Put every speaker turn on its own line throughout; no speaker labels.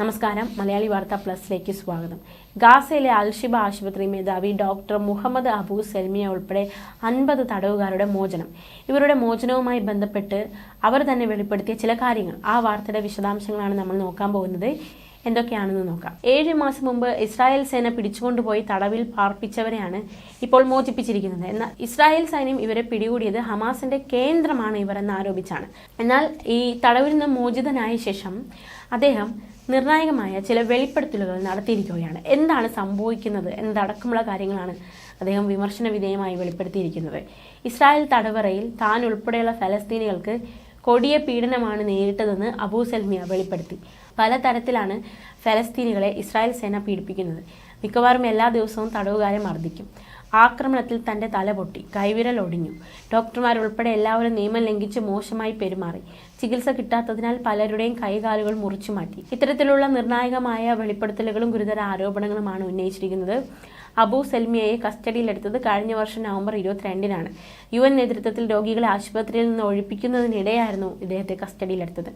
നമസ്കാരം. മലയാളി വാർത്ത പ്ലസിലേക്ക് സ്വാഗതം. ഗാസയിലെ അൽഷിബ ആശുപത്രി മേധാവി ഡോക്ടർ മുഹമ്മദ് അബു സെൽമിയ ഉൾപ്പെടെ അൻപത് തടവുകാരുടെ മോചനം. ഇവരുടെ മോചനവുമായി ബന്ധപ്പെട്ട് അവർ തന്നെ വെളിപ്പെടുത്തിയ ചില കാര്യങ്ങൾ. ആ വാർത്തയുടെ വിശദാംശങ്ങളാണ് നമ്മൾ നോക്കാൻ പോകുന്നത്. എന്തൊക്കെയാണെന്ന് നോക്കാം. ഏഴ് മാസം മുമ്പ് ഇസ്രായേൽ സേന പിടിച്ചുകൊണ്ടുപോയി തടവിൽ പാർപ്പിച്ചവരെയാണ് ഇപ്പോൾ മോചിപ്പിച്ചിരിക്കുന്നത്. എന്നാൽ ഇസ്രായേൽ സൈന്യം ഇവരെ പിടികൂടിയത് ഹമാസിന്റെ കേന്ദ്രമാണ് ഇവരെന്ന് ആരോപിച്ചാണ്. എന്നാൽ ഈ തടവിൽ നിന്ന് മോചിതനായ ശേഷം അദ്ദേഹം നിർണായകമായ ചില വെളിപ്പെടുത്തലുകൾ നടത്തിയിരിക്കുകയാണ്. എന്താണ് സംഭവിക്കുന്നത്? എന്തടക്കമുള്ള കാര്യങ്ങളാണ് അദ്ദേഹം വിമർശന വിധേയമായി വെളിപ്പെടുത്തിയിരിക്കുന്നത്. ഇസ്രായേൽ തടവറയിൽ താൻ ഉൾപ്പെടെയുള്ള ഫലസ്തീനികൾക്ക് കൊടിയ പീഡനമാണ് നേരിട്ടതെന്ന് അബൂ സൽമിയ വെളിപ്പെടുത്തി. പലതരത്തിലാണ് ഫലസ്തീനികളെ ഇസ്രായേൽ സേന പീഡിപ്പിക്കുന്നത്. മിക്കവാറും എല്ലാ ദിവസവും തടവുകാരെ മർദ്ദിക്കും. ആക്രമണത്തിൽ തന്റെ തല പൊട്ടി കൈവിരൽ ഒടിഞ്ഞു. ഡോക്ടർമാരുൾപ്പെടെ എല്ലാവരും നിയമം ലംഘിച്ച് മോശമായി പെരുമാറി. ചികിത്സ കിട്ടാത്തതിനാൽ പലരുടെയും കൈകാലുകൾ മുറിച്ചു മാറ്റി. ഇത്തരത്തിലുള്ള നിർണായകമായ വെളിപ്പെടുത്തലുകളും ഗുരുതര ആരോപണങ്ങളുമാണ് ഉന്നയിച്ചിരിക്കുന്നത്. അബു സെൽമിയയെ കസ്റ്റഡിയിലെടുത്തത് കഴിഞ്ഞ വർഷം നവംബർ ഇരുപത്തിരണ്ടിനാണ്. യു എൻ നേതൃത്വത്തിൽ രോഗികളെ ആശുപത്രിയിൽ നിന്ന് ഒഴിപ്പിക്കുന്നതിനിടെയായിരുന്നു ഇദ്ദേഹത്തെ കസ്റ്റഡിയിലെടുത്തത്.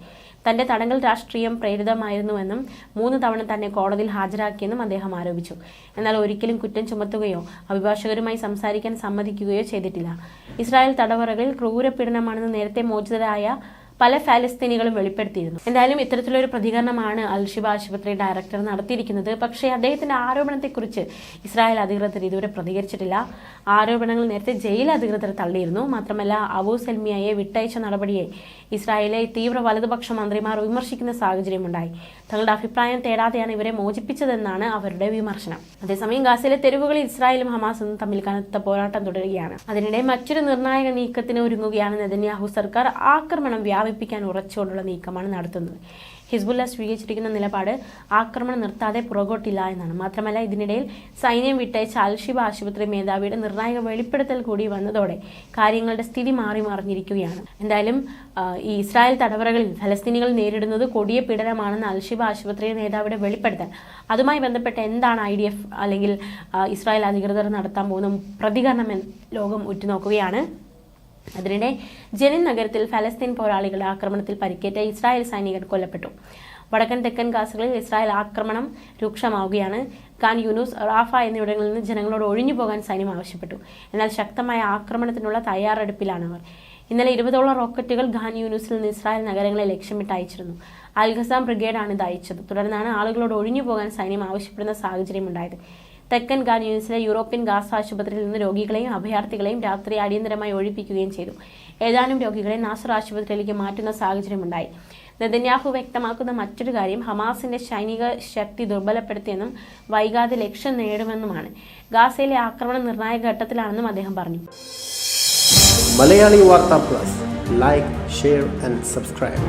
തന്റെ തടങ്കൽ രാഷ്ട്രീയം പ്രേരിതമായിരുന്നുവെന്നും മൂന്ന് തവണ തന്നെ കോടതിയിൽ ഹാജരാക്കിയെന്നും അദ്ദേഹം ആരോപിച്ചു. എന്നാൽ ഒരിക്കലും കുറ്റം ചുമത്തുകയോ അഭിഭാഷകരുമായി സംസാരിക്കാൻ സമ്മതിക്കുകയോ ചെയ്തിട്ടില്ല. ഇസ്രായേൽ തടവറകളിൽ ക്രൂരപീഡനമാണെന്ന് നേരത്തെ മോചിതരായ പല ഫലസ്തീനികളും വെളിപ്പെടുത്തിയിരുന്നു. എന്തായാലും ഇത്തരത്തിലൊരു പ്രതികരണമാണ് അൽഷിബ ആശുപത്രി ഡയറക്ടർ നടത്തിയിരിക്കുന്നത്. പക്ഷേ അദ്ദേഹത്തിന്റെ ആരോപണത്തെക്കുറിച്ച് ഇസ്രായേൽ അധികൃതർ ഇതുവരെ പ്രതികരിച്ചിട്ടില്ല. ആരോപണങ്ങൾ നേരത്തെ ജയിൽ അധികൃതർ തള്ളിയിരുന്നു. മാത്രമല്ല അബൂ സെൽമിയയെ വിട്ടയച്ച നടപടിയെ ഇസ്രായേലെ തീവ്ര വലതുപക്ഷ മന്ത്രിമാർ വിമർശിക്കുന്ന സാഹചര്യമുണ്ടായി തങ്ങളുടെ അഭിപ്രായം തേടാതെയാണ് ഇവരെ മോചിപ്പിച്ചതെന്നാണ് അവരുടെ വിമർശനം. അതേസമയം ഗാസയിലെ തെരുവുകളിൽ ഇസ്രായേലും ഹമാസും തമ്മിൽ കനത്ത പോരാട്ടം തുടരുകയാണ്. അതിനിടെ മറ്റൊരു നിർണായക നീക്കത്തിന് ഒരുങ്ങുകയാണ് നെതന്യാഹു സർക്കാർ. ആക്രമണം വ്യാപിപ്പിക്കാൻ ഉറച്ചുകൊണ്ടുള്ള നീക്കമാണ് നടത്തുന്നത്. ഹിസ്ബുല്ല സ്വീകരിച്ചിരിക്കുന്ന നിലപാട് ആക്രമണം നിർത്താതെ പുറകോട്ടില്ല എന്നാണ്. മാത്രമല്ല ഇതിനിടയിൽ സൈന്യം വിട്ടയച്ച അൽഷിബ ആശുപത്രി മേധാവിയുടെ നിർണായക വെളിപ്പെടുത്തൽ കൂടി വന്നതോടെ കാര്യങ്ങളുടെ സ്ഥിതി മാറി മറിഞ്ഞിരിക്കുകയാണ്. എന്തായാലും ഈ ഇസ്രായേൽ തടവറകളിൽ ഫലസ്തീനികൾ നേരിടുന്നത് കൊടിയ പീഡനമാണെന്ന് അൽഷിബ ആശുപത്രി നേതാവിയുടെ വെളിപ്പെടുത്തൽ. അതുമായി ബന്ധപ്പെട്ട് എന്താണ് ഐ അല്ലെങ്കിൽ ഇസ്രായേൽ അധികൃതർ നടത്താൻ പോകുന്ന പ്രതികരണം ലോകം ഉറ്റുനോക്കുകയാണ്. അതിനിടെ ജനിൻ നഗരത്തിൽ ഫലസ്തീൻ പോരാളികളുടെ ആക്രമണത്തിൽ പരിക്കേറ്റ ഇസ്രായേൽ സൈനികർ കൊല്ലപ്പെട്ടു. വടക്കൻ തെക്കൻ ഗാസകളിൽ ഇസ്രായേൽ ആക്രമണം രൂക്ഷമാവുകയാണ്. ഖാൻ യൂനൂസ് റാഫ എന്നിവിടങ്ങളിൽ നിന്ന് ജനങ്ങളോട് ഒഴിഞ്ഞു പോകാൻ സൈന്യം ആവശ്യപ്പെട്ടു. എന്നാൽ ശക്തമായ ആക്രമണത്തിനുള്ള തയ്യാറെടുപ്പിലാണ് അവർ. ഇന്നലെ ഇരുപതോളം റോക്കറ്റുകൾ ഖാൻ യൂനൂസിൽ നിന്ന് ഇസ്രായേൽ നഗരങ്ങളെ ലക്ഷ്യമിട്ട് അയച്ചിരുന്നു. അൽഖസാം ബ്രിഗേഡാണ് ഇത് അയച്ചത്. തുടർന്നാണ് ആളുകളോട് ഒഴിഞ്ഞു പോകാൻ സൈന്യം ആവശ്യപ്പെടുന്ന സാഹചര്യമുണ്ടായത് തെക്കൻ ഗാനിയൂസിലെ യൂറോപ്യൻ ഗാസ് ആശുപത്രിയിൽ നിന്ന് രോഗികളെയും അഭയാർത്ഥികളെയും രാത്രി അടിയന്തരമായി ഒഴിപ്പിക്കുകയും ചെയ്തു. ഏതാനും രോഗികളെ നാസർ ആശുപത്രിയിലേക്ക് മാറ്റുന്ന സാഹചര്യമുണ്ടായി. നെതന്യാഹു വ്യക്തമാക്കുന്ന മറ്റൊരു കാര്യം ഹമാസിന്റെ സൈനിക ശക്തി ദുർബലപ്പെടുത്തിയെന്നും വൈകാതെ ലക്ഷ്യം നേടുമെന്നുമാണ്. ഗാസയിലെ ആക്രമണം നിർണായക ഘട്ടത്തിലാണെന്നും അദ്ദേഹം പറഞ്ഞു.
മലയാളി വാർത്താ plus. Like share and subscribe.